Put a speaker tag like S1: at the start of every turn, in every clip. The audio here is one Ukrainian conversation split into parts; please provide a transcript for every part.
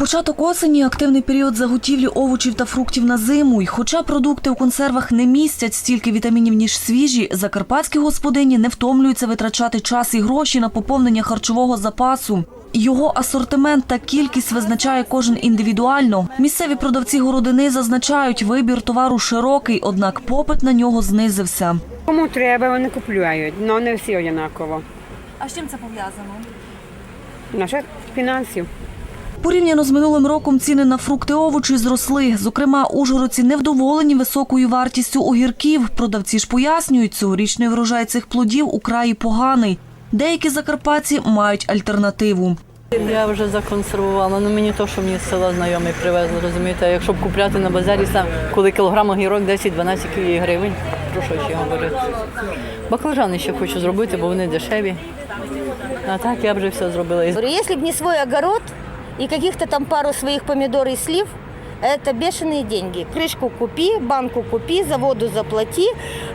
S1: Початок осені активний період заготівлі овочів та фруктів на зиму. І хоча продукти у консервах не містять стільки вітамінів, ніж свіжі, закарпатські господині не втомлюються витрачати час і гроші на поповнення харчового запасу. Його асортимент та кількість визначає кожен індивідуально. Місцеві продавці городини зазначають, вибір товару широкий, однак попит на нього знизився.
S2: Кому треба, вони купують, але не всі однаково.
S1: А з чим це пов'язано?
S2: Наша фінансів.
S1: Порівняно з минулим роком ціни на фрукти овочі зросли. Зокрема, ужгородці невдоволені високою вартістю огірків. Продавці ж пояснюють, цьогорічний врожай цих плодів украї поганий. Деякі закарпатці мають альтернативу.
S3: Я вже законсервувала, ну мені то, що мені з села знайомий привезли, розумієте, якщо б купляти на базарі сам, коли кілограм огірок 10-12 гривень, про що ще говорити. Баклажани ще хочу зробити, бо вони дешеві. А так я вже все зробила.
S4: Если бы не свой огород и каких-то там пару своих помидор и слив, это бешеные деньги. Крышку купи, банку купи, за воду заплати,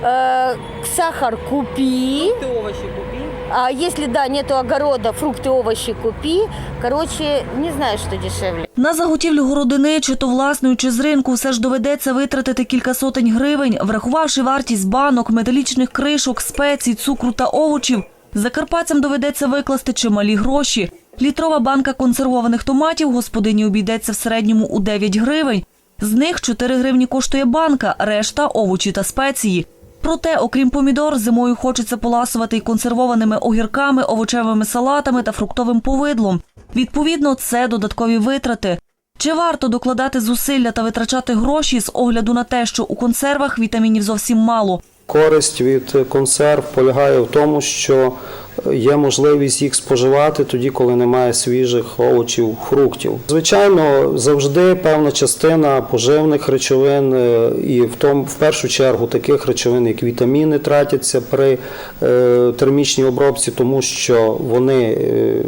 S4: э, сахар купи.
S3: овочі купі.
S4: А если, да, нету огорода, фрукты, овощи купи. Короче, не знаю, что дешевле.
S1: На заготівлю городини, чи то власною, чи з ринку, все ж доведеться витратити кілька сотень гривень, врахувавши вартість банок, металічних кришок, спецій, цукру та овочів. Закарпатцям доведеться викласти чималі гроші. Літрова банка консервованих томатів господині обійдеться в середньому у 9 гривень. З них 4 гривні коштує банка, решта – овочі та спеції. Проте, окрім помідор, зимою хочеться поласувати й консервованими огірками, овочевими салатами та фруктовим повидлом. Відповідно, це додаткові витрати. Чи варто докладати зусилля та витрачати гроші з огляду на те, що у консервах вітамінів зовсім мало?
S5: Користь від консерв полягає в тому, що є можливість їх споживати тоді, коли немає свіжих овочів, фруктів. Звичайно, завжди певна частина поживних речовин е, і в тому, в першу чергу, таких речовин, як вітаміни, тратяться при е, термічній обробці, тому що вони е,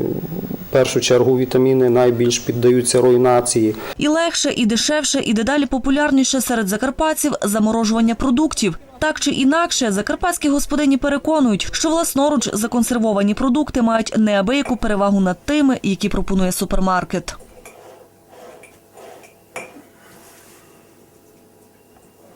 S5: першу чергу вітаміни найбільш піддаються руйнації.
S1: І легше, і дешевше, і дедалі популярніше серед закарпатців заморожування продуктів. Так чи інакше, закарпатські господині переконують, що власноруч законсервовані продукти мають неабияку перевагу над тими, які пропонує супермаркет.